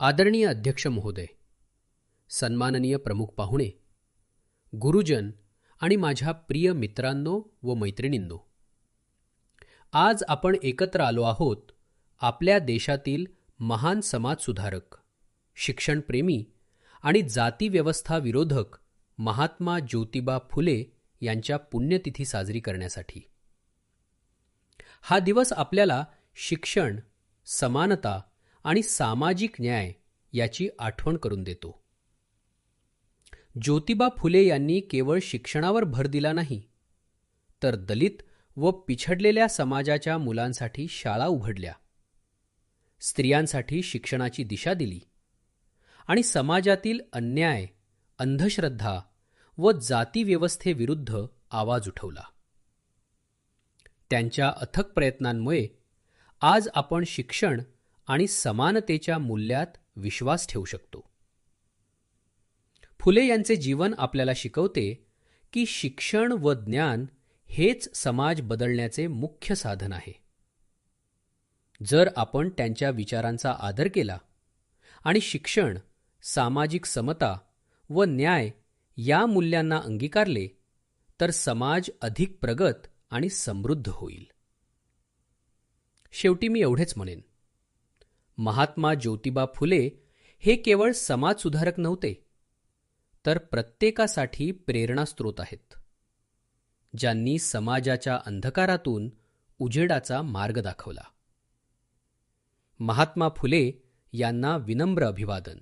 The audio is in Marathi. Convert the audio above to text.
आदरणीय अध्यक्ष महोदय सन्माननीय प्रमुख पाहुणे गुरुजन आणि माझ्या प्रिय मित्रांनो व मैत्रिणींनो आज आपण एकत्र आलो आहोत आपल्या देशातील महान समाजसुधारक शिक्षणप्रेमी आणि जातीव्यवस्था विरोधक महात्मा ज्योतिबा फुले यांच्या पुण्यतिथी साजरी करण्यासाठी. हा दिवस आपल्याला शिक्षण समानता आणि सामाजिक न्याय याची आठवण करून देतो. ज्योतिबा फुले यांनी केवळ शिक्षणावर भर दिला नाही तर दलित व पिछडलेल्या समाजाच्या मुलांसाठी शाळा उघडल्या. स्त्रियांसाठी शिक्षणाची दिशा दिली आणि समाजातील अन्याय अंधश्रद्धा व जातीव्यवस्थेविरुद्ध आवाज उठवला. त्यांच्या अथक प्रयत्नांमुळे आज आपण शिक्षण आणि समानतेच्या मूल्यात विश्वास ठेवू शकतो. फुले यांचे जीवन आपल्याला शिकवते की शिक्षण व ज्ञान हेच समाज बदलण्याचे मुख्य साधन आहे. जर आपण त्यांच्या विचारांचा आदर केला आणि शिक्षण सामाजिक समता व न्याय या मूल्यांना अंगीकारले तर समाज अधिक प्रगत आणि समृद्ध होईल. शेवटी मी एवढेच म्हणेन. महात्मा ज्योतिबा फुले हे केवळ समाजसुधारक नव्हते तर प्रत्येकासाठी प्रेरणास्त्रोत आहेत ज्यांनी समाजाच्या अंधकारातून उजेडाचा मार्ग दाखवला. महात्मा फुले यांना विनम्र अभिवादन.